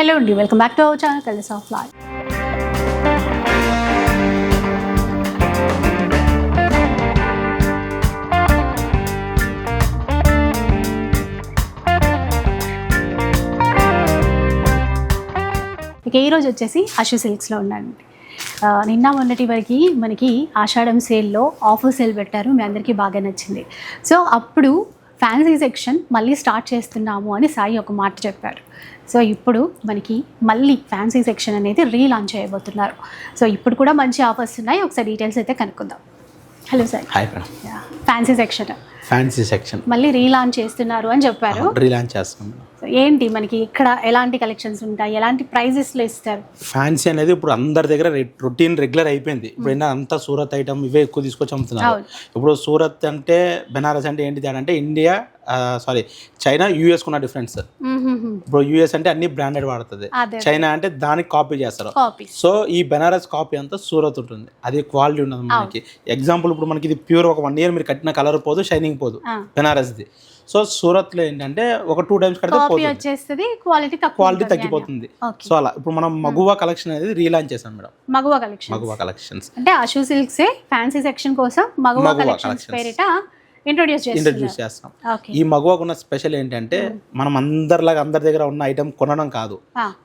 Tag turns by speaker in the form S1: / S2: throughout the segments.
S1: Hello అండి welcome back to our channel colours of life ఇక ఈ రోజు వచ్చేసి అశు సిల్క్స్లో ఉన్నానండి. నిన్న మొన్నటి వరకు మనకి ఆషాఢం సేల్లో ఆఫర్ సేల్ పెట్టారు మీ అందరికీ బాగా నచ్చింది. సో అప్పుడు ఫ్యాన్సీ సెక్షన్ మళ్ళీ స్టార్ట్ చేస్తున్నాము అని సాయి ఒక మాట చెప్పారు సో ఇప్పుడు మనకి మళ్ళీ ఫ్యాన్సీ సెక్షన్ అనేది రీలాంచ్ చేయబోతున్నారు. సో ఇప్పుడు కూడా మంచి ఆఫర్స్ ఉన్నాయి. ఒకసారి డీటెయిల్స్ అయితే కనుక్కుందాం. Hello sir
S2: hi
S1: fancy section
S2: fancy section
S1: మళ్ళీ రీలాంచ్ చేస్తున్నారు అని చెప్పారు.
S2: రీలాంచ్ చేస్తాం
S1: ఏంటి మనకి ఇక్కడ ఎలాంటి కలెక్షన్స్ ఉంటాయి? ఎలాంటి ప్రైజెస్లో ఇస్తారు?
S2: ఫ్యాన్సీ అనేది ఇప్పుడు అందరి దగ్గర రొటీన్ రెగ్యులర్ అయిపోయింది. ఇప్పుడు ఏంటంటే అంతా సూరత్ ఐటమ్ ఇవే ఎక్కువ తీసుకొచ్చి అమ్ముతున్నారు. ఇప్పుడు సూరత్ అంటే బెనారస్ అంటే అని అంటే ఇండియా సారీ చైనా యూఎస్ ఉన్న డిఫరెన్స్
S1: మ్మ్.
S2: ఇప్పుడు యూఎస్ అంటే అన్ని బ్రాండెడ్ వాడుతుంది. చైనా అంటే దానికి కాపీ చేస్తారు. సో ఈ బెనారస్ కాపీ అంతా సూరత్ ఉంటుంది. అది క్వాలిటీ ఉండదు మనకి. ఎగ్జాంపుల్ ఇప్పుడు మనకి ఇది ప్యూర్ ఒక వన్ ఇయర్ మీరు కట్టిన కలర్ పోదు షైనింగ్ పోదు
S1: ఆ.
S2: బెనారస్ది సో సూరత్లో ఏంటంటే ఒక టూ టైమ్స్ కడితే
S1: వచ్చేస్తుంది క్వాలిటీ
S2: క్వాలిటీ తగ్గిపోతుంది. సో అలా. ఇప్పుడు మనం మగువా కలెక్షన్ అనేది రీలాంచ్ చేసాం madam.
S1: Maguva collection
S2: Maguva collections.
S1: అంటే అషు సిల్క్స్ ఫ్యాన్సీ సెక్షన్ కోసం మగువ కలెక్షన్స్. పేరిట ఇంట్రొడ్యూస్
S2: ఇంట్రడ్యూస్ చేస్తాం. ఈ మగువాకు ఉన్న స్పెషల్ ఏంటంటే మనం అందరిలాగా అందరి దగ్గర ఉన్న ఐటమ్ కొనడం కాదు.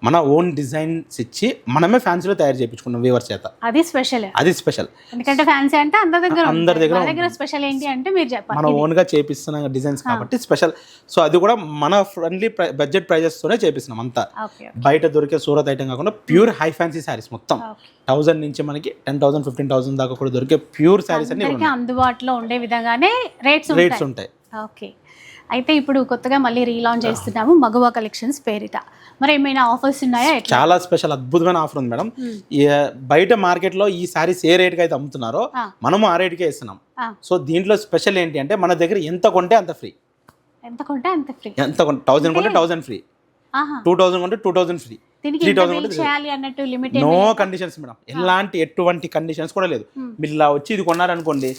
S2: మన ఓన్ డిజైన్స్ ఇచ్చి మనమే ఫ్యాన్సీలో తయారు చేయించుకున్నాం వీవర్ చేత.
S1: అది స్పెషల్
S2: అది స్పెషల్
S1: ఎందుకంటే ఫ్యాన్సీ అంటే అందరి దగ్గర
S2: అందరి. దగ్గర
S1: స్పెషల్ ఏంటి అంటే మీరు చెప్పాలి.
S2: మన ఓన్గా చేపిస్తున్న డిజైన్స్ కాబట్టి స్పెషల్ సో అది కూడా మన ఫ్రెండ్లీ బడ్జెట్ ప్రైజెస్ తోనే చేపిస్తున్నాం అంతా. బయట దొరికే సూరత్ ఐటమ్ కాకుండా ప్యూర్ హై ఫ్యాన్సీ శారీస్ మొత్తం. థౌసండ్ నుంచి మనకి టెన్ థౌసండ్ ఫిఫ్టీన్ థౌసండ్ దాకా కూడా దొరికే ప్యూర్ శారీస్ అన్ని
S1: అందుబాటులో ఉండే విధంగానే రేట్స్
S2: రేట్స్
S1: ఉంటాయి. ఓకే అయితే ఇప్పుడు కొత్తగా మళ్ళీ రీలాంచ్ చేస్తున్నాము మగువ కలెక్షన్స్ పేరిట. మరి ఏమైనా ఆఫర్స్ ఉన్నాయా?
S2: చాలా స్పెషల్ అద్భుతమైన ఆఫర్ ఉంది మేడం. ఈ, బయట మార్కెట్లో ఈ సారీస్ ఏ రేట్కి అయితే అమ్ముతున్నారో. మనము ఆ రేట్కే ఇస్తున్నాం. సో దీంట్లో స్పెషల్ ఏంటి అంటే మన దగ్గర ఎంత కొంటే అంత ఫ్రీ
S1: ఎంత కొంటే అంత ఫ్రీ
S2: ఎంత కొంటే థౌసండ్ కొంటే థౌసండ్ ఫ్రీ టూ థౌసండ్ కొంటే two thousand free no conditions madam ఎలాంటి ఎటువంటి కండిషన్స్ కూడా లేదు.
S1: మ్మ్.
S2: మీరు ఇలా వచ్చి ఇది కొన్నారనుకోండి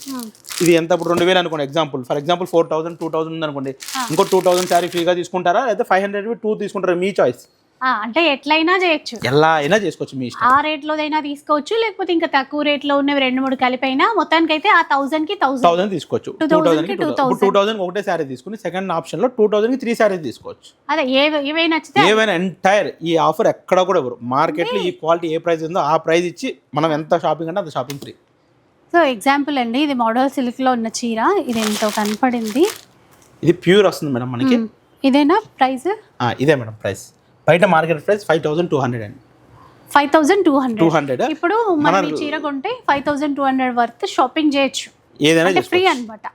S2: ఇది ఎంత ఇప్పుడు రెండు వేలు అనుకోండి example for example four thousand two thousand ఉంది అనుకోండి. ఇంకో టూ థౌసండ్ శారీ ఫ్రీగా తీసుకుంటారా? లేదా ఫైవ్ హండ్రెడ్ టూ తీసుకుంటారా? మీ చాయిస్
S1: అంటే ఎట్లయినా చేయొచ్చు.
S2: ఎలా అయినా చేసుకోవచ్చు మీ ఇష్టం.
S1: ఆ రేట్ లోదైనా తీసుకోవచ్చు లేకపోతే ఇంకా తక్కువ రేట్లో ఉన్నవి రెండు మూడు కలిపైనా మొత్తానికి అయితే ఆ థౌసండ్కి థౌసండ్
S2: తీసుకోవచ్చు. టూ
S1: 2000 థౌసండ్కి
S2: టూ
S1: 2000.
S2: టూ థౌసండ్ ఒకటే శారీ తీసుకుని సెకండ్ ఆప్షన్లో టూ థౌసండ్కి త్రీ శారీస్ తీసుకోవచ్చు.
S1: అదే ఏ ఏవై నచ్చితే
S2: ఏవైనా ఎంటైర్ ఈ ఆఫర్ ఎక్కడ కూడా ఇవ్వరు. మార్కెట్లో ఈ క్వాలిటీ ఏ ప్రైస్ ఉందో ఆ ప్రైస్ ఇచ్చి మనం ఎంత షాపింగ్ అంటే అంత షాపింగ్ ఫ్రీ.
S1: సో ఎగ్జాంపుల్ అండి ఇది మోడల్ సిల్క్లో ఉన్న చీర ఇది ఎంతో కనపడింది.
S2: ఇది ప్యూర్ వస్తుంది మేడం మనకి.
S1: ఇదేనా ప్రైస్?
S2: ఇదే మేడం ప్రైస్. బయట market price five thousand two hundred అండి.
S1: Five thousand two
S2: two
S1: hundred?
S2: Hundred
S1: ఇప్పుడు మనం ఈ చీర కొంటే five thousand two hundred worth shopping చేయొచ్చు.
S2: ఏదైనా
S1: ఫ్రీ అన్నమాట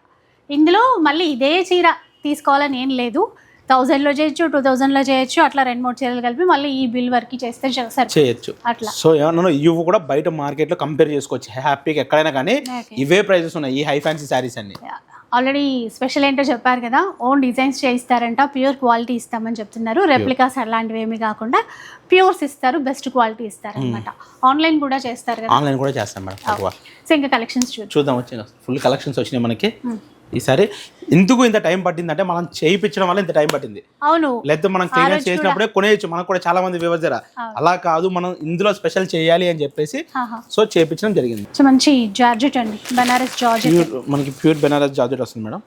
S1: ఇందులో మళ్ళీ ఇదే చీర తీసుకోవాలని ఏం లేదు. థౌజండ్లో చేయొచ్చు టూ థౌజండ్లో చేయొచ్చు అట్లా రెండు మూడు చీరలు కలిపి మళ్ళీ ఈ బిల్ వరకు చేస్తే
S2: చేయొచ్చు.
S1: అట్లా.
S2: సో ఏమన్నా ఇవి కూడా బయట మార్కెట్లో కంపేర్ చేసుకోవచ్చు. హ్యాపీగా ఎక్కడైనా కానీ. ఇవే ప్రైజెస్ ఉన్నాయి. ఈ హై ఫ్యాన్సీ శారీస్ అన్ని.
S1: ఆల్రెడీ స్పెషల్ ఏంటో చెప్పారు కదా ఓన్ డిజైన్స్ చేయిస్తారంట ప్యూర్ క్వాలిటీ ఇస్తామని చెప్తున్నారు. రెప్లికాస్ అలాంటివి ఏమి కాకుండా ప్యూర్స్ ఇస్తారు బెస్ట్ క్వాలిటీ ఇస్తారు అనమాట ఆన్లైన్ కూడా చేస్తారు కదా.
S2: ఆన్లైన్ కూడా చేస్తాం మేడం
S1: సో ఇంకా కలెక్షన్స్ చూద్దాం.
S2: చూద్దాం వచ్చిన ఫుల్ కలెక్షన్స్ వచ్చినాయి మనకి. ఈసారి ఎందుకు ఇంత టైం పట్టిందంటే మనం చేయించడం వల్ల ఇంత టైం పట్టింది.
S1: అవును.
S2: లేకపోతే మనం
S1: రోజు
S2: చేసినప్పుడే కొనేయచ్చు. మనకు కూడా చాలా మంది
S1: అవును.
S2: అలా కాదు మనం ఇందులో స్పెషల్ చేయాలి అని చెప్పేసి. సో చేయించడం జరిగింది.
S1: సో మంచి జార్జెట్ అండి. బనారస్ జార్జెట్.
S2: ప్యూర్ మనకి ప్యూర్ బెనారస్ జార్జెట్ వస్తుంది మేడం.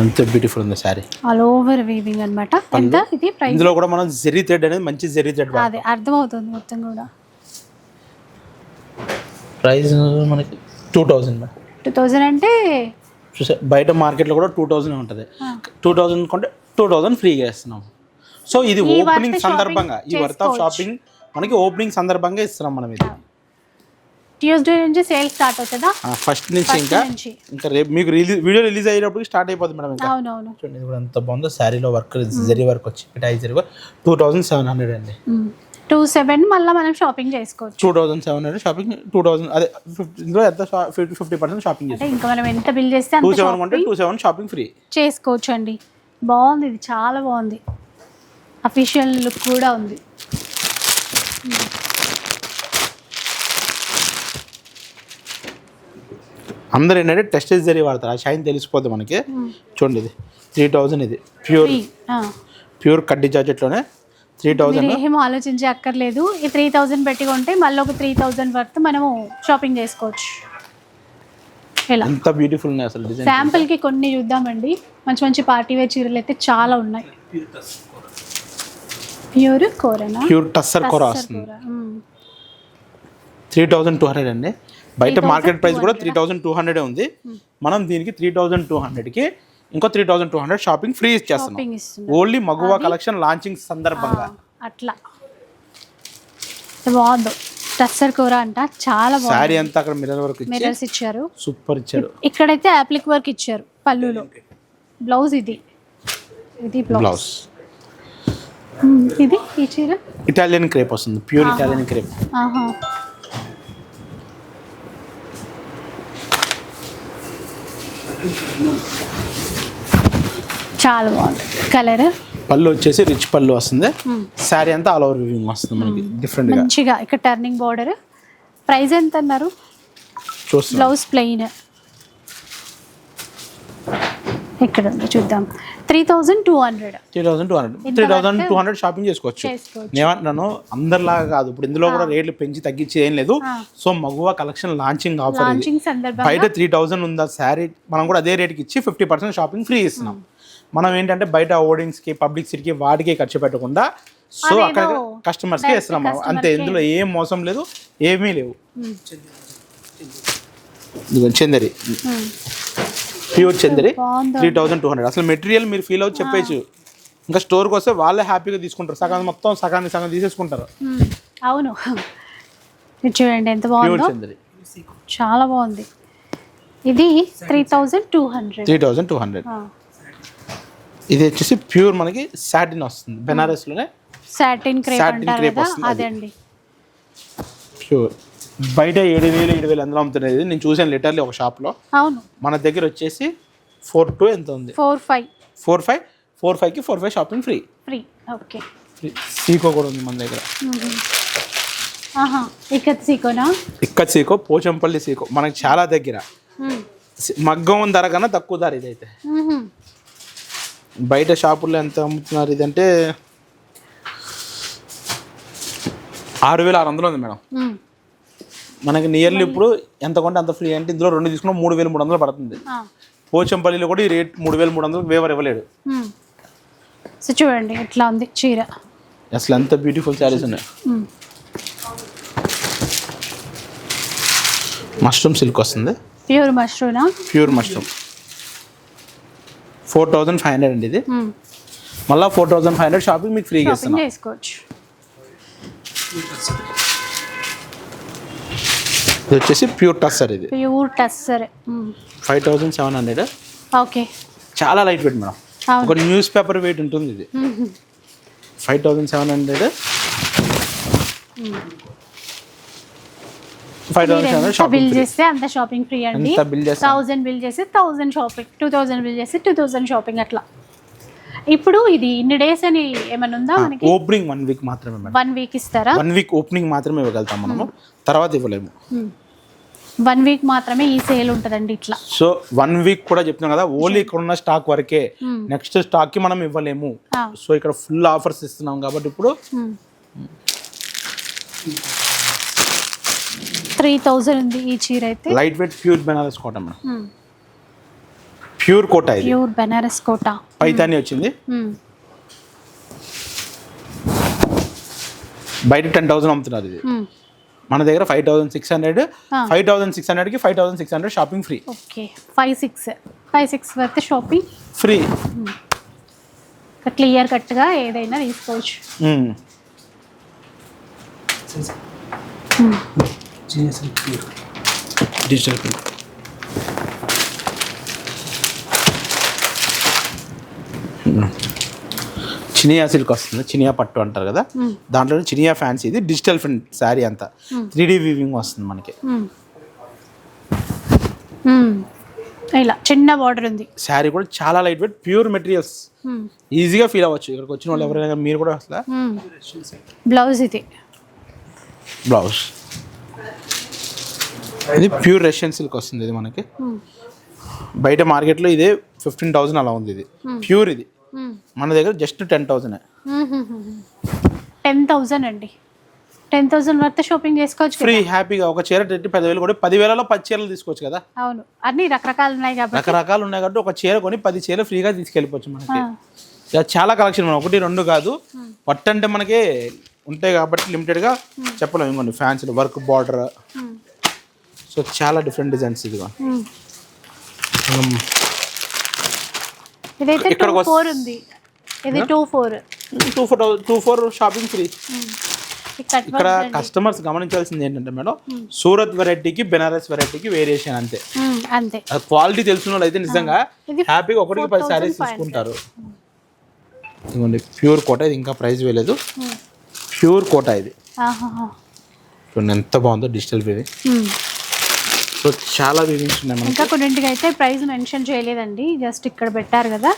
S2: ఎంత బ్యూటిఫుల్ ఉంది శారీ.
S1: ఆల్ ఓవర్ వీవింగ్ అన్నమాట. ఎంత ఇది ప్రైస్
S2: ఇందులో కూడా మనం జెరీ థ్రెడ్ అనేది మంచి జెరీ థ్రెడ్
S1: అదే అర్థమవుతుంది మొత్తం కూడా.
S2: ప్రైస్ మనకి two thousand madam.
S1: Two thousand అంటే?
S2: చూసా బయట మార్కెట్లో కూడా టూ థౌజండ్ ఉంటుంది. టూ థౌజండ్ కొంటే టూ థౌజండ్ ఫ్రీగా ఇస్తున్నాం. సో ఇది ఓపెనింగ్ సందర్భంగా ఈ వర్త్ ఆఫ్. షాపింగ్ మనకి ఓపెనింగ్ సందర్భంగా ఇస్తున్నాం మనం ఇది.
S1: ట్యూస్డే నుంచి సేల్ స్టార్ట్ అవుతుందా?
S2: ఫస్ట్ నుంచి ఇంకా ఇంకా రేపు మీకు రిలీజ్ వీడియో రిలీజ్ అయ్యేటప్పుడు స్టార్ట్ అయిపోతుంది మేడం ఇంకా.
S1: అవునవును.
S2: చూడండి ఇది కూడా ఎంత బాగుందో శారీలో వర్క్ జరీ వర్క్ వచ్చి tie zari two thousand seven hundred అండి.
S1: టూ సెవెన్ మళ్ళీ మనం షాపింగ్ చేసుకోవచ్చు.
S2: Two thousand seven hundred shopping two thousand అదే ఇందులో ఎంత ఫిఫ్టీ పర్సెంట్ షాపింగ్
S1: అంటే ఇంకా మనం ఎంత బిల్ చేస్తే
S2: two seven
S1: shopping
S2: two seven shopping free.
S1: చేసుకోవచ్చు అండి బాగుంది ఇది చాలా బాగుంది. అఫీషియల్ లుక్ కూడా ఉంది.
S2: అందరూ ఏంటంటే టెస్టేజ్ జరీ వాడతారు. ఆ షైన్ తెలిసిపోద్ది మనకి. చూడండి ఇది. త్రీ థౌజండ్ ఇది. ప్యూర్. ప్యూర్ కడ్డీ జాకెట్లోనే త్రీ థౌజండ్?
S1: ఏం ఆలోచించే అక్కర్లేదు. ఈ త్రీ థౌజండ్ పెట్టి కొంటే మళ్ళీ ఒక త్రీ థౌజండ్ వర్త్ మనము షాపింగ్ చేసుకోవచ్చు. ఇలా
S2: ఎంత బ్యూటిఫుల్ ఉన్నాయి అసలు డిజైన్
S1: శాంపుల్కి కొన్ని చూద్దామండి. మంచి మంచి పార్టీ వేర్ చీరలు అయితే చాలా ఉన్నాయి. ప్యూర్ కోరనా?
S2: ప్యూర్ టస్సర్ కూర
S1: టస్సర్
S2: వస్తుంది. త్రీ థౌజండ్ టూ హండ్రెడ్ అండి. బయట మార్కెట్ ప్రైస్ కూడా త్రీ థౌజండ్ టూ హండ్రెడ్ ఉంది. మనం దీనికి త్రీ థౌజండ్ టూ హండ్రెడ్కి ఇంకో three thousand two hundred shopping free ఇచ్చేస్తున్నాం. ఓన్లీ మగువా కలెక్షన్ లాంచింగ్ సందర్భంగా.
S1: అట్లా. బాగుంది. టస్సర్ కూర అంట చాలా బాగుంది.
S2: శారీ అంతా అక్కడ మిర్రర్ వర్క్
S1: మిర్రర్స్ ఇచ్చారు.
S2: సూపర్ ఇచ్చాడు
S1: ఇక్కడైతే యాప్లిక్ వర్క్ ఇచ్చారు పళ్ళులో బ్లౌజ్ ఇది. ఇది బ్లౌజ్. ఇది ఈ చీర?
S2: ఇటాలియన్ క్రేప్ వస్తుంది ప్యూర్ ఇటాలియన్ క్రేప్
S1: ఆహా. చాలా బాగుంది. కలర్
S2: పళ్ళు వచ్చేసి రిచ్ పళ్ళు వస్తుంది. శారీ అంతా ఆల్ ఓవర్ వివింగ్ వస్తుంది మనకి డిఫరెంట్గా.
S1: మంచిగా ఇక్కడ టర్నింగ్ బార్డర్ ప్రైస్ ఎంత అన్నారు? బ్లౌజ్ ప్లెయిన్ ఇక్కడ ఉంది చూద్దాం. Three thousand two hundred
S2: three thousand two hundred three thousand two hundred shopping చేసుకోవచ్చు. నేమంటున్నాను అందరిలాగా కాదు. ఇప్పుడు ఇందులో కూడా రేట్లు పెంచి తగ్గించి ఏం లేదు. So Maguva collection launching offer ఇది.
S1: లాంచింగ్ సందర్భంగా.
S2: బయట త్రీ థౌసండ్ ఉందా శారీ మనం కూడా అదే రేట్కి ఇచ్చి ఫిఫ్టీ పర్సెంట్ షాపింగ్ ఫ్రీ ఇస్తున్నాం. మనం ఏంటంటే బయట హోర్డింగ్స్కి పబ్లిక్ సిటీకి వాటికి ఖర్చు పెట్టకుండా సో అక్కడ కస్టమర్స్కి ఇస్తున్నాం. అంతే. ఇందులో ఏం మోసం లేదు ఏమీ లేవు. ఇదిగో చందరి. ప్యూర్ చందరి.
S1: బాగుందా?
S2: త్రీ థౌసండ్ టూ హండ్రెడ్ అసలు మెటీరియల్ మీరు ఫీల్ అవుట్ చెప్పేచ్చు. ఇంకా స్టోర్కి వస్తే వాళ్ళే హ్యాపీగా తీసుకుంటారు. సగం మొత్తం సగాన్ని సగం తీసేసుకుంటారు.
S1: అవును. చూడండి ఎంత
S2: ప్యూర్
S1: బాగుందో.
S2: చందరి.
S1: చాలా బాగుంది. ఇది three thousand two hundred
S2: three thousand two hundred ఇది వచ్చేసి ప్యూర్ మనకి సాటిన్ వస్తుంది. బెనారస్లోనే
S1: సాటిన్ క్రేప్
S2: crepe
S1: కదా
S2: వస్తుంది అది.
S1: అదండి.
S2: ప్యూర్. బయట ఏడు వేలు ఏడు వేలు అందులో అమ్ముతున్నది. నేను చూసాను లిటర్లీ ఒక షాప్లో.
S1: అవును.
S2: మన దగ్గర వచ్చేసి ఫోర్ టూ ఎంత ఉంది?
S1: Four five.
S2: Four five? Four ఫైవ్కి four five shopping free.
S1: Free. Okay.
S2: Free. Seeko కూడా ఉంది మన దగ్గర.
S1: ఇక్కడ సీకోనా?
S2: సీకో పోచంపల్లి సీకో. మనకి చాలా దగ్గర. మగ్గం ధర కన్నా తక్కువ ధర ఇదైతే. బయట షాపుల్లో ఎంత అమ్ముతున్నారు ఇదంటే? ఆరు వేల ఆరు వందలు ఉంది మేడం. మనకి నియర్లీ ఇప్పుడు ఎంత కొంటే అంత ఫ్రీ అంటే ఇందులో రెండు తీసుకున్నా మూడు వేలు మూడు వందలు పడుతుంది. పోచంపల్లిలో కూడా ఈ రేట్ మూడు వేలు మూడు వందలు వేవర్ ఇవ్వలేడు.
S1: సో చూడండి ఇట్లా ఉంది చీర.
S2: అసలు ఎంత బ్యూటిఫుల్ శారీస్ ఉన్నాయి. మష్రూమ్ సిల్క్ వస్తుంది.
S1: Pure మష్రూనా?
S2: Pure mushroom four thousand five hundred అండి ఇది. మళ్ళీ four thousand five hundred shopping మీకు ఫ్రీగా
S1: షాపింగ్
S2: ఇస్తున్నాం.
S1: చేసుకోవచ్చు.
S2: ఇది వచ్చేసి ప్యూర్ టస్సర్ ఇది.
S1: Pure tussar
S2: five thousand seven hundred.
S1: Okay.
S2: చాలా లైట్ వెయిట్ మేడం. ఒక న్యూస్ పేపర్ వెయిట్ ఉంటుంది ఇది. Five thousand seven hundred five thousand seven hundred
S1: ఎంత బిల్ చేస్తే అంత షాపింగ్ ఫ్రీ అండి
S2: ఎంత బిల్ చేస్తాం
S1: thousand shopping two thousand bill చేస్తే టూ థౌజండ్ షాపింగ్ అట్లా ఇప్పుడు ఇది ఇన్ని డేస్ అని ఏమైనా ఉందా మనకి?
S2: ఓపెనింగ్ వన్ వీక్ మాత్రమే
S1: వన్ వీక్ ఇస్తారా?
S2: వన్ వీక్ ఓపెనింగ్ మాత్రమే ఇవ్వగలుగుతాం మనము. తర్వాత ఇవ్వలేము.
S1: వన్ వీక్ మాత్రమే ఈ సేల్ ఉంటుందండి ఇట్లా.
S2: సో వన్ వీక్ కూడా చెప్తున్నాం కదా ఓన్లీ ఇక్కడ ఉన్న స్టాక్ వరకే. నెక్స్ట్ స్టాక్కి మనం ఇవ్వలేము. సో ఇక్కడ ఫుల్ ఆఫర్స్ ఇస్తున్నాం కాబట్టి ఇప్పుడు
S1: త్రీ థౌజండ్ ఉంది ఈ చీర అయితే.
S2: Light weight pure Benaras Kota madam. Pure Kota
S1: pure Benaras Kota.
S2: Paithani వచ్చింది. బయట టెన్ థౌసండ్ అమ్ముతున్నారు ఇది. మన దగ్గర five thousand six hundred. Five thousand six హండ్రెడ్కి five thousand six hundred shopping free
S1: okay. Five six five six worth shopping
S2: free
S1: clear కట్గా ఏదైనా తీసుకోవచ్చు.
S2: డిజిటల్ ప్రింట్ చినియా సిల్క్ వస్తుంది. చినియా పట్టు అంటారు కదా? దాంట్లో చినియా ఫ్యాన్సీ ఇది డిజిటల్ ప్రింట్ శారీ అంతా. త్రీ డీ వీవింగ్ వస్తుంది మనకి.
S1: మ్మ్. ఇలా చిన్న బార్డర్ ఉంది.
S2: శారీ కూడా చాలా లైట్ వెయిట్ ప్యూర్ మెటీరియల్స్. ఈజీగా ఫీల్ అవ్వచ్చు. ఇక్కడికి వచ్చిన వాళ్ళు ఎవరైనా మీరు కూడా అసలు.
S1: బ్లౌజ్ ఇది.
S2: బ్లౌజ్ ఇది ప్యూర్ రష్యన్ సిల్క్ వస్తుంది ఇది మనకి. బయట మార్కెట్లో ఇదే ఫిఫ్టీన్ థౌసండ్ అలా ఉంది ఇది. ప్యూర్ ఇది. మన దగ్గర just ten thousand
S1: ten thousand అండి. టెన్ థౌజండ్ వర్త్ షాపింగ్ చేసుకోవచ్చు
S2: ఫ్రీ హ్యాపీగా ఒక చీర పెట్టి పదివేలు కూడా పదివేలలో పది చీరలు తీసుకోవచ్చు కదా?
S1: అవును. అన్ని రకరకాలు ఉన్నాయి కాబట్టి.
S2: రకరకాలు ఉన్నాయి కాబట్టి ఒక చీర కొని పది చీరలు ఫ్రీగా తీసుకెళ్ళిపోవచ్చు మనకి. చాలా కలెక్షన్ మనం. ఒకటి రెండు కాదు. పట్టు అంటే మనకి ఉంటాయి కాబట్టి లిమిటెడ్గా చెప్పలేము. ఇంకోండి ఫ్యాన్సీ వర్క్ బార్డర్ సో చాలా డిఫరెంట్ డిజైన్స్ ఇదిగో.
S1: ఫోర్ ఉంది. ఇది two four
S2: two four two four shopping free
S1: ఇక్కడ
S2: ఇక్కడ కస్టమర్స్ గమనించాల్సింది ఏంటంటే మేడం సూరత్ వెరైటీకి బెనారస్ వెరైటీకి వేరియేషన్ అంతే.
S1: ఉమ్, అంతే.
S2: అది క్వాలిటీ తెలిసిన వాళ్ళు అయితే నిజంగా హ్యాపీగా ఒకటికి పది సారీస్ తీసుకుంటారు. ఇదిగోండి ప్యూర్ కోట ఇది ఇంకా ప్రైస్ వేయలేదు.
S1: ఉమ్,
S2: ప్యూర్ కోట ఇది. చూడండి ఎంత బాగుందో డిజిటల్
S1: ఉమ్.
S2: సో చాలా వీవింగ్స్ ఉన్నాయి
S1: ఇంకా కొన్నింటికి అయితే ప్రైస్ మెన్షన్ చేయలేదండి. జస్ట్ ఇక్కడ పెట్టారు కదా.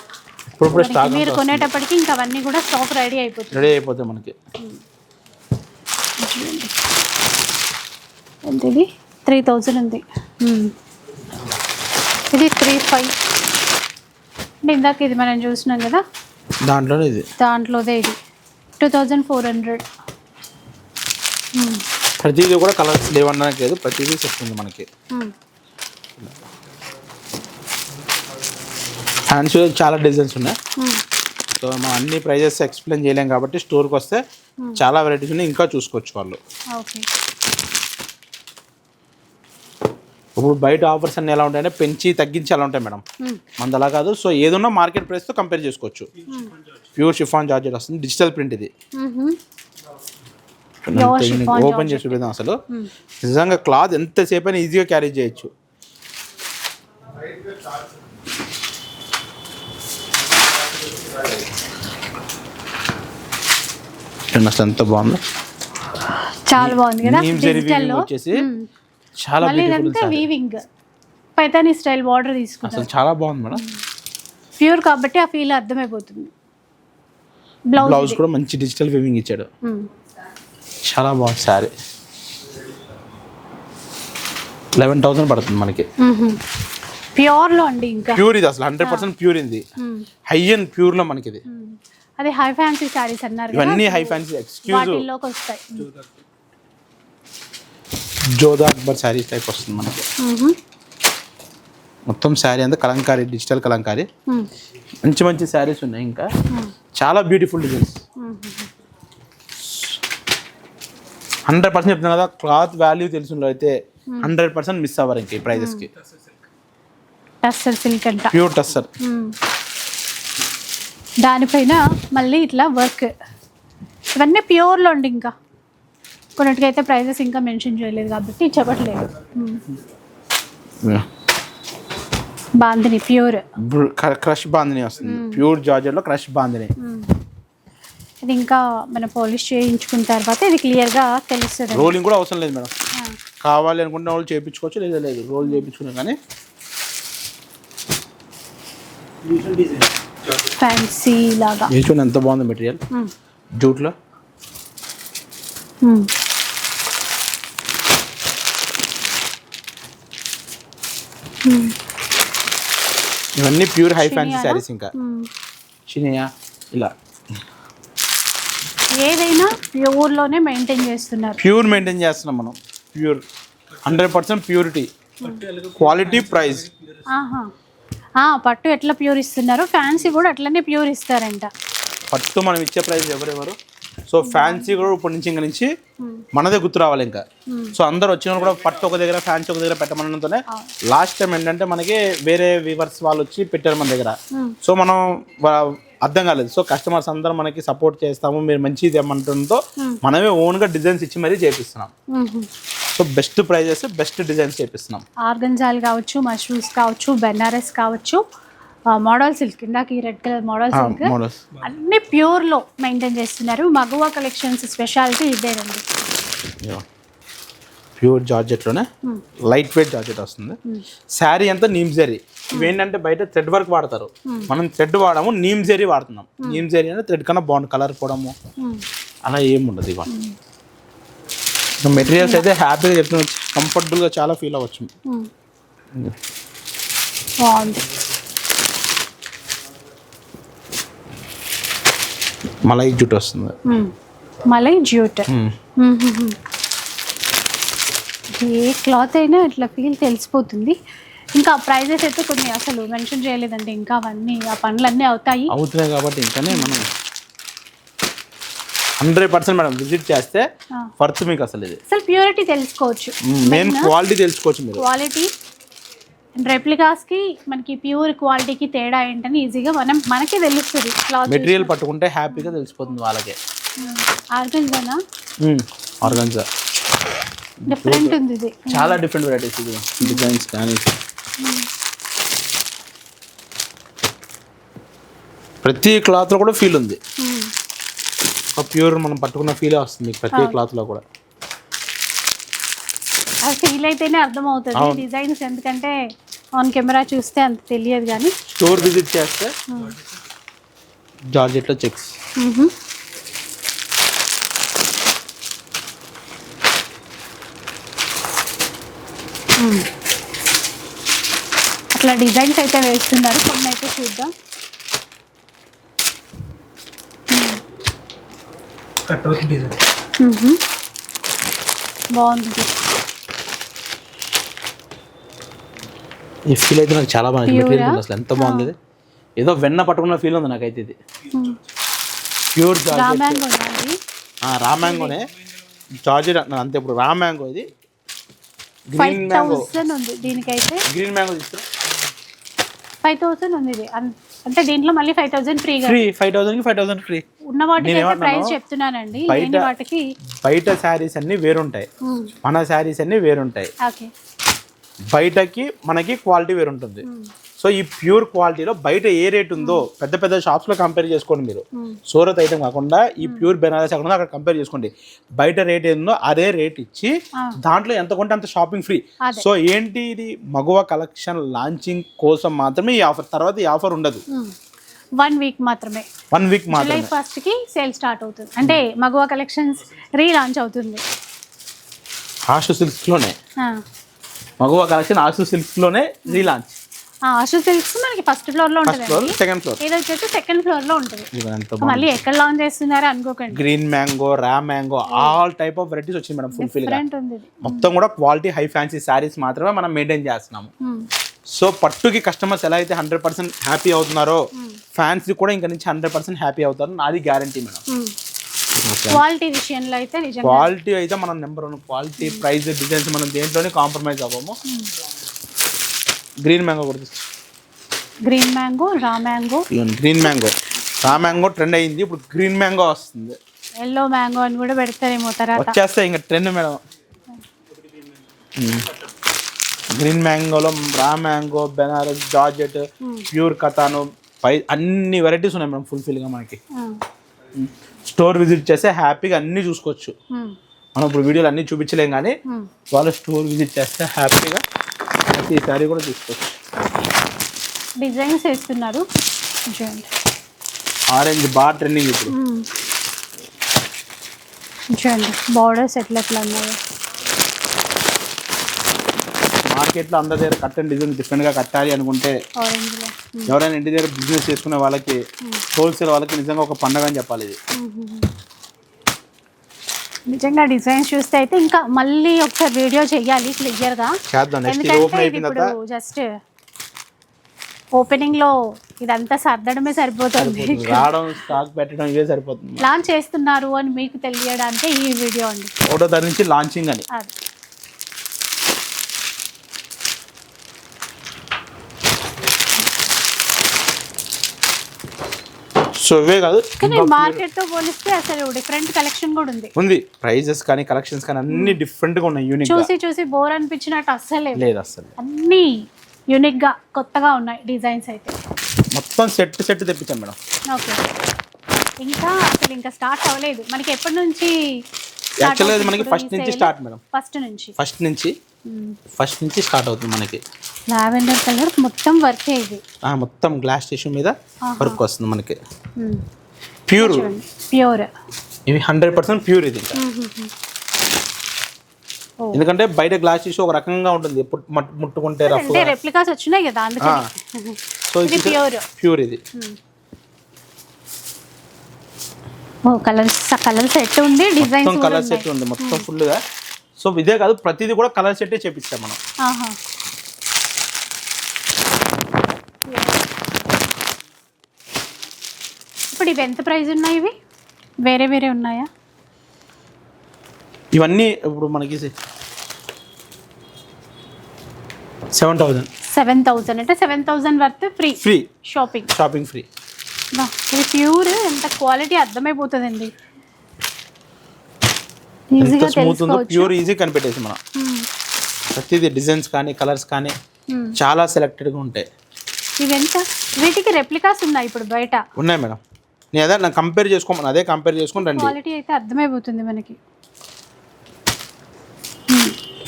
S2: ఇప్పుడు ఇప్పుడు స్టాక్
S1: మీరు కొనేటప్పటికి ఇంకా అవన్నీ కూడా స్టాక్ రెడీ అయిపోతుంది.
S2: రెడీ అయిపోతాయి మనకి.
S1: ఎంత ఇది త్రీ థౌజండ్ ఉంది. ఇది త్రీ ఫైవ్ అంటే ఇందాక ఇది మనం చూసినాం కదా?
S2: దాంట్లోనే ఇది.
S1: దాంట్లోదే ఇది. టూ థౌజండ్ ఫోర్ హండ్రెడ్
S2: ప్రతిదీ కూడా కలర్స్ లేవనడానికి లేదు ప్రతిదీ ఉంది మనకి. హ్యాండ్స్ చాలా డిజైన్స్ ఉన్నాయి. సో మనం అన్ని ప్రైజెస్ ఎక్స్ప్లెయిన్ చేయలేం కాబట్టి స్టోర్కి వస్తే చాలా వెరైటీస్ ఉన్నాయి. ఇంకా చూసుకోవచ్చు వాళ్ళు. ఇప్పుడు బయట ఆఫర్స్ అన్ని ఎలా ఉంటాయంటే పెంచి తగ్గించి అలా ఉంటాయి మేడం. మనది అలా కాదు. సో ఏదున్నా మార్కెట్ ప్రైస్తో కంపేర్ చేసుకోవచ్చు. ప్యూర్ షిఫాన్ జార్జెట్ వస్తుంది. డిజిటల్ ప్రింట్ ఇది. ఓపెన్ చేసి చూపిద్దాం అసలు. నిజంగా క్లాత్ ఎంతసేపు అయినా ఈజీగా క్యారీ చేయొచ్చు. అసలు ఎంత బాగుందో.
S1: చాలా బాగుంది కదా డిజిటల్
S2: వచ్చేసి చాలా
S1: వీవింగ్ పైతాని స్టైల్ బార్డర్
S2: అసలు చాలా బాగుంది మేడం.
S1: ప్యూర్ కాబట్టి ఆ ఫీల్ అర్థమైపోతుంది. బ్లౌజ్
S2: కూడా మంచి డిజిటల్ వీవింగ్ ఇచ్చాడు. చాలా బాగుంది శారీ లెవెన్ థౌసండ్ పడుతుంది మనకి.
S1: ప్యూర్లో అండి ఇంకా.
S2: ప్యూర్ ఇది అసలు హండ్రెడ్ పర్సెంట్ ప్యూర్ ఇది. హై అండ్ ప్యూర్లో మనకి ఇది.
S1: అదే హై ఫ్యాన్సీ శారీస్ అన్నారు
S2: ఇవన్నీ హై ఫ్యాన్సీ ఎక్స్క్యూజ్
S1: వాటిల్లోకి వస్తాయి
S2: జోదా అక్బర్ శారీస్ టైప్ వస్తుంది మనకి. మొత్తం శారీ అంతా కలంకారీ డిజిటల్ కలంకారీ.
S1: మ్మ్.
S2: మంచి మంచి శారీస్ ఉన్నాయి ఇంకా. చాలా బ్యూటిఫుల్ డిజైన్స్. హండ్రెడ్ పర్సెంట్ చెప్తున్నాను కదా క్లాత్ వాల్యూ తెలిసిన అయితే హండ్రెడ్ పర్సెంట్ మిస్ అవ్వరు ఇంకా ఈ ప్రైజెస్కి
S1: టస్సర్ సిల్క్ అంట.
S2: ప్యూర్ టస్సర్.
S1: దానిపైన మళ్ళీ ఇట్లా వర్క్ ఇవన్నీ ప్యూర్లో అండి ఇంకా. కొన్నిటికైతే ప్రైజెస్ ఇంకా మెన్షన్ చేయలేదు కాబట్టి చెప్పట్లేదు. మ్మ్. బాందిని ప్యూర్.
S2: క్రష్ బాందిని వస్తుంది. ప్యూర్ జార్జెట్లో క్రష్ బాందిని.
S1: ఇది ఇంకా మన పాలిష్ చేయించుకున్న తర్వాత ఇది క్లియర్గా తెలుస్తుంది.
S2: రోలింగ్ కూడా అవసరం లేదు మేడం. కావాలి అనుకుంటే వాళ్ళు చేయించుకోవచ్చు లేదా లేదు. రోల్ చేయించుకున్నాం కానీ.
S1: ఫ్యాన్సీ లాగా.
S2: ఇది చూడండి ఎంత బాగుంది మెటీరియల్. జూట్లో.
S1: మ్మ్.
S2: ఇవన్నీ ప్యూర్ హై ఫ్యాన్సీ? శారీస్ ఇంకా. చినియా ఇలా.
S1: ఏదైనా ప్యూర్లోనే మెయింటైన్ చేస్తున్నారు.
S2: ప్యూర్ మెయింటైన్ చేస్తున్నాం మనం. Pure. Hundred percent purity. Quality price.
S1: ఆహా. ఆ, పట్టు ఎట్లా ప్యూర్ ఇస్తున్నారు ఫ్యాన్సీ కూడా అట్లనే ప్యూర్ ఇస్తారంట
S2: ఫస్ట్ మనం ఇచ్చే ప్రైస్ ఎవరెవరు? సో ఫ్యాన్సీ కూడా ఇప్పటి నుంచి ఇంకా నుంచి మనదే గుర్తు రావాలి ఇంకా. సో అందరు వచ్చిన కూడా పట్టు ఒక దగ్గర ఫ్యాన్సీ ఒక దగ్గర పెట్టమనడంతోనే లాస్ట్ టైం ఏంటంటే మనకి వేరే వివర్స్ వాళ్ళు వచ్చి పెట్టారు మన దగ్గర. సో మనం అర్థం కాలేదు. సో కస్టమర్స్ అందరూ మనకి సపోర్ట్ చేస్తాము మీరు మంచిది తెమ్మంటంతో మనమే ఓన్గా డిజైన్స్ ఇచ్చి మరీ చేపిస్తున్నాం. So best prices best designs చేపిస్తున్నాం.
S1: ఆర్గంజాల్ కావచ్చు మష్రూమ్స్ కావచ్చు బెనారస్ కావచ్చు మోడల్ సిల్క్. ఇందాక ఈ రెడ్ కలర్ మోడల్ సిల్క్. అన్ని ప్యూర్లో మెయింటైన్ చేస్తున్నారు. మగువా కలెక్షన్స్ స్పెషాలిటీ ఇదేనండి
S2: ప్యూర్ జార్జెట్లోనే లైట్ వెయిట్ జార్జెట్ వస్తుంది. శారీ అంతా నీమ్ జరీ ఇవేంటంటే బయట థ్రెడ్ వర్క్ వాడతారు. మనం థ్రెడ్ వాడము నీమ్ జరీ వాడుతున్నాం. నీమ్ జరీ అంటే థ్రెడ్ కన్నా బాగుంది కలర్ పోవడము. అలా ఏం ఉండదు ఇక మెటీరియల్స్ అయితే హ్యాపీగా చెప్తున్నాం. కంఫర్టబుల్గా చాలా ఫీల్ అవ్వచ్చు.
S1: బాగుంది.
S2: మలై జుట్టు వస్తుంది.
S1: మలై జ్యూట్. ఏ క్లాత్ అయినా ఇట్లా ఫీల్ తెలిసిపోతుంది. ఇంకా ప్రైజెస్ అయితే కొన్ని అసలు మెన్షన్ చేయలేదండి. ఇంకా అవన్నీ ఆ పనులన్నీ అవుతాయి.
S2: అవుతున్నాయి కాబట్టి ఇంకానే మనం హండ్రెడ్ పర్సెంట్ మేడం విజిట్ చేస్తే. ఫర్త్ మీకు అసలు ఇది.
S1: అసలు ప్యూరిటీ తెలుసుకోవచ్చు.
S2: మెయిన్ క్వాలిటీ తెలుసుకోవచ్చు మీరు.
S1: క్వాలిటీ రెప్లికాస్కి మనకి ప్యూర్ క్వాలిటీకి తేడా ఏంటని ఈజీగా మనం మనకే తెలుస్తుంది క్లాత్
S2: మెటీరియల్ పట్టుకుంటే హ్యాపీగా తెలిసిపోతుంది వాళ్ళకే.
S1: ఆర్గన్జానా
S2: ఆర్గన్జా
S1: డిఫరెంట్ ఉంది ఇది.
S2: చాలా డిఫరెంట్ వెరైటీస్ ఇది. డిజైన్స్ కానీ ప్రతి క్లాత్లో కూడా ఫీల్ ఉంది. ఒక ప్యూర్ మనం పట్టుకున్న ఫీలే వస్తుంది ప్రతి క్లాత్లో కూడా.
S1: అది ఫీల్ అయితేనే అర్థమవుతుంది. డిజైన్స్ ఎందుకంటే ఆన్ కెమెరా చూస్తే అంత తెలియదు కానీ.
S2: స్టోర్ విజిట్ చేస్తే జార్జెట్లో చెక్స్.
S1: అట్లా డిజైన్స్ అయితే వేస్తున్నారు. కొన్ని అయితే చూద్దాం. బాగుంది.
S2: ఈ ఫీల్ అయితే నాకు చాలా బాగుంది. మెటీరియల్? అసలు ఎంత బాగుంది ఇది ఏదో వెన్న పట్టుకున్న ఫీల్ ఉంది నాకైతే ఇది. ప్యూర్ జార్జెట్
S1: రామ్యాంగో ఉందండి
S2: రామ్యాంగోనే జార్జెట్ అంటున్నాను అంతే ఇప్పుడు రామ్యాంగో ఇది.
S1: ఫైవ్
S2: గ్రీన్ మ్యాంగో
S1: థౌసండ్ ఉంది దీనికైతే.
S2: గ్రీన్ మ్యాంగో తీసుకురా.
S1: ఫైవ్ థౌసండ్ ఉంది ఇది. అంటే దీంట్లో మళ్ళీ ఫైవ్ థౌసండ్ ఫ్రీగా
S2: ఫ్రీ ఫైవ్ థౌసండ్కి ఫైవ్ థౌసండ్ ఫ్రీ
S1: ఉన్న వాటికి? ప్రైస్ చెప్తున్నానండి.
S2: బయట-
S1: వాటికి
S2: బయట శారీస్ అన్నీ వేరుంటాయి. మన శారీస్ అన్నీ వేరుంటాయి.
S1: ఓకే
S2: బయటకి మనకి క్వాలిటీ వేరుంటుంది సో ఈ ప్యూర్ క్వాలిటీలో బయట ఏ రేట్ ఉందో పెద్ద పెద్ద షాప్స్లో కంపేర్ చేసుకోండి మీరు. సూరత్ ఐటమ్ కాకుండా ఈ ప్యూర్ బెనారస్ అక్కడ ఉందో అక్కడ కంపేర్ చేసుకోండి. బయట రేట్ ఏందో అదే రేట్ ఇచ్చి. దాంట్లో ఎంత కొంటే అంత షాపింగ్ ఫ్రీ. సో ఏంటి ఇది? మగువ కలెక్షన్ లాంచింగ్ కోసం మాత్రమే ఈ ఆఫర్. తర్వాత ఈ ఆఫర్ ఉండదు.
S1: వన్ వీక్ మాత్రమే.
S2: వన్ వీక్
S1: జూలై
S2: మాత్రమే
S1: ఫస్ట్కి సేల్ స్టార్ట్ అవుతుంది. అంటే మగువా కలెక్షన్స్ రీ లాంచ్ అవుతుంది
S2: ఆషు సిల్క్స్లోనే
S1: ఆ.
S2: మగువ కలెక్షన్ ఆషు సిల్క్స్లోనే రీలాంచ్
S1: ఆ, అశు సిల్క్స్ మనకి ఫస్ట్ ఫ్లోర్లో
S2: ఫస్ట్ ఫ్లోర్
S1: ఉంటుందండి.
S2: సెకండ్ ఫ్లోర్
S1: ఇది వచ్చేసి సెకండ్ ఫ్లోర్లో ఉంటుంది. మళ్ళీ ఎక్కడ లాంచ్ చేస్తున్నారో అనుకోకండి.
S2: Green mango raw mango all type of varieties వచ్చింది మేడం
S1: ఉంది ఇది.
S2: మొత్తం కూడా క్వాలిటీ హై ఫ్యాన్సీ శారీస్ మాత్రమే మనం మెయింటైన్ చేస్తున్నాము. సో పట్టుకి కస్టమర్స్ ఎలా అయితే హండ్రెడ్ పర్సెంట్ హ్యాపీ అవుతున్నారో ఫ్యాన్స్ కూడా ఇంకా నుంచి హండ్రెడ్ పర్సెంట్ హ్యాపీ అవుతారు నాది గ్యారంటీ మేడం.
S1: మ్మ్. క్వాలిటీ విషయంలో అయితే
S2: క్వాలిటీ అయితే మనం number one quality price designs మనం దేంట్లోనే కాంప్రమైజ్ అవ్వము. గ్రీన్ మ్యాంగో కూడా
S1: green mango raw mango
S2: green mango raw mango trend అయింది. ఇప్పుడు గ్రీన్ మ్యాంగో వస్తుంది.
S1: ఎల్లో మ్యాంగో అని కూడా పెడతారేమో తర్వాత.
S2: వచ్చేస్తే ఇంకా trend madam. Green మ్యాంగోలో raw mango Banaras georgette pure కథాను పై అన్ని వెరైటీస్ ఉన్నాయి మేడం ఫుల్ఫిల్గా మనకి.
S1: ఆ.
S2: స్టోర్ విజిట్ చేస్తే హ్యాపీగా అన్నీ చూసుకోవచ్చు. మనం ఇప్పుడు వీడియోలు అన్నీ చూపించలేం కానీ. వాళ్ళు స్టోర్ విజిట్ చేస్తే హ్యాపీగా ప్రతి సారీ కూడా చూసుకోవచ్చు
S1: డిజైన్స్ వేస్తున్నారు
S2: ఆరెంజ్ బాగా ట్రెండింగ్ ఇప్పుడు.
S1: చూడండి బార్డర్స్ ఎట్లా ఎట్లా ఉన్నాయో
S2: మార్కెట్లో అందరి దగ్గర కట్టని డిజైన్ డిఫరెంట్గా కట్టాలి అనుకుంటే ఎవరైనా ఇంటి దగ్గర బిజినెస్ చేసుకునే వాళ్ళకి హోల్సేల్ వాళ్ళకి నిజంగా ఒక పండగ అని చెప్పాలి ఇది.
S1: నిజంగా డిజైన్స్ చూస్తే అయితే ఇంకా మళ్ళీ ఒకసారి వీడియో చెయ్యాలి క్లియర్గా. ఎందుకంటే జస్ట్ ఓపెనింగ్లో ఇదంతా సర్దడమే సరిపోతుంది.
S2: రావడం స్టాక్ పెట్టడం ఇవే సరిపోతుంది.
S1: లాంచ్ చేస్తున్నారు అని మీకు తెలియడానికి ఈ వీడియో అండి.
S2: ఒకటో తారీఖు నుంచి లాంచింగ్ అని. సో ఇవే కాదు
S1: కానీ మార్కెట్తో పోలిస్తే అసలు డిఫరెంట్ కలెక్షన్ కూడా ఉంది.
S2: ఉంది. ప్రైజెస్ కానీ కలెక్షన్స్ కానీ అన్ని డిఫరెంట్గా ఉన్నాయి యూనిక్
S1: చూసి చూసి బోర్ అనిపించినట్టు అస్సలు
S2: లేదు. అసలు
S1: అన్నీ యూనిక్గా కొత్తగా ఉన్నాయి డిజైన్స్ అయితే.
S2: మొత్తం సెట్ సెట్ తెప్పించాను మేడం.
S1: ఓకే. ఇంకా అసలు ఇంకా స్టార్ట్ అవ్వలేదు. మనకి ఎప్పటి నుంచి
S2: యాక్చువల్గా ఇది మనకి ఫస్ట్ నుంచి స్టార్ట్ మేడం.
S1: ఫస్ట్ నుంచి.
S2: ఫస్ట్ నుంచి ఫస్ట్ నుంచి స్టార్ట్ అవుతుంది మనకి.
S1: లావెండర్ కలర్ మొత్తం వర్కే ఇది.
S2: మొత్తం గ్లాస్ టిష్యూ మీద వర్క్ వస్తుంది మనకి. ప్యూర్
S1: చూడండి. ప్యూర్
S2: ఇవి హండ్రెడ్ పర్సెంట్ ప్యూర్ ఇది
S1: ఓ.
S2: ఎందుకంటే బయట గ్లాస్ తీసి ఒక రకంగా ఉంటుంది. ముట్టుకుంటే
S1: రెప్లికాస్ వచ్చినాయి కదా
S2: సో
S1: ఇది ప్యూర్
S2: ప్యూర్ ఇది.
S1: ఓ కలర్స్ కలర్ సెట్ ఉంది
S2: మొత్తం
S1: డిజైన్స్
S2: కలర్ సెట్ ఉంది మొత్తం ఫుల్గా. సో ఇదే కాదు ప్రతిదీ కూడా కలర్ సెట్టే చేపిస్తాం మనం.
S1: ఇప్పుడు ఇవి ఎంత ప్రైస్ ఉన్నాయి ఇవి? వేరే వేరే ఉన్నాయా?
S2: ఇవన్నీ ఇప్పుడు మనకి సెవెన్ థౌజండ్
S1: సెవెన్ థౌజండ్ అంటే seven thousand worth free.
S2: Free.
S1: Shopping.
S2: Shopping free.
S1: ఇది ప్యూర్ ఎంత క్వాలిటీ అర్థమైపోతుందండి. ఈజీగా తెలుసుకోవచ్చు.
S2: ప్యూర్ ఈజీ కనిపెట్టేసి మనం.
S1: మ్మ్.
S2: ప్రతిదీ డిజైన్స్ కానీ కలర్స్ కానీ
S1: మ్మ్.
S2: చాలా సెలెక్టెడ్గా ఉంటాయి.
S1: ఇవి ఎంత వీటికి రెప్లికాస్ ఉన్నాయి ఇప్పుడు బయట.
S2: ఉన్నాయి మేడం. నేను అదే నాకు కంపేర్ చేసుకోమని అదే కంపేర్ చేసుకొని రండి.
S1: క్వాలిటీ అయితే అర్థమైపోతుంది మనకి.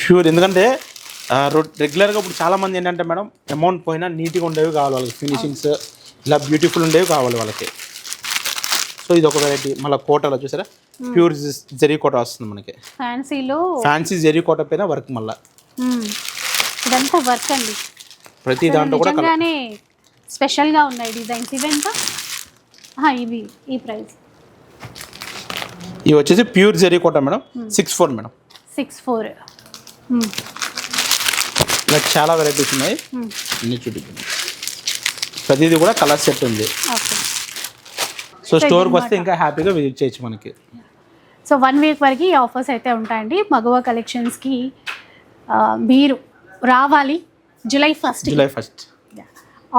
S2: ప్యూర్ ఎందుకంటే రెగ్యులర్గా ఇప్పుడు చాలా మంది ఏంటంటే మేడం అమౌంట్ పోయినా నీట్గా ఉండేవి కావాలి వాళ్ళకి ఫినిషింగ్స్ ఇలా బ్యూటిఫుల్ ఉండేవి కావాలి వాళ్ళకి. సో ఇది ఒక వెరైటీ మళ్ళీ కోటలో చూసారా? ప్యూర్ జెరీ కోట వస్తుంది మనకి.
S1: ఫ్యాన్సీలో
S2: ఫ్యాన్సీ జెరీ కోట పైన వర్క్ మళ్ళీ.
S1: ఇదంతా వర్క్ అండి.
S2: ప్రతి దాంట్లో కూడా.
S1: నిజంగానే స్పెషల్గా ఉన్నాయి డిజైన్స్ ఇవి ఎంత ఆహా, ఇవి ఈ ప్రైస్
S2: ఇవి వచ్చేసి pure zari Kota madam. Six four madam.
S1: Six four
S2: ఇలా చాలా వెరైటీస్ ఉన్నాయి. అన్ని చూపిస్తుంది ప్రతిదీ కూడా కలర్ సెట్ ఉంది. సో స్టోర్కి వస్తే ఇంకా హ్యాపీగా విజిట్ చేయొచ్చు మనకి.
S1: సో వన్ వీక్ వరకు ఈ ఆఫర్స్ అయితే ఉంటాయండి. మగవా కలెక్షన్స్కి మీరు రావాలి July first
S2: July first.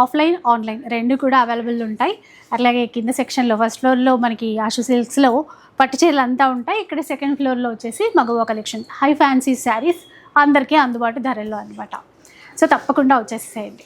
S1: Offline online రెండు కూడా అవైలబుల్ ఉంటాయి. అట్లాగే కింద సెక్షన్లో ఫస్ట్ ఫ్లోర్లో మనకి ఆశు సిల్క్స్లో పట్టు చీరలు అంతా ఉంటాయి. ఇక్కడ సెకండ్ ఫ్లోర్లో వచ్చేసి Maguva collection. High fancy saris అందరికీ అందుబాటు ధరల్లో అనమాట సో తప్పకుండా వచ్చేసేయండి.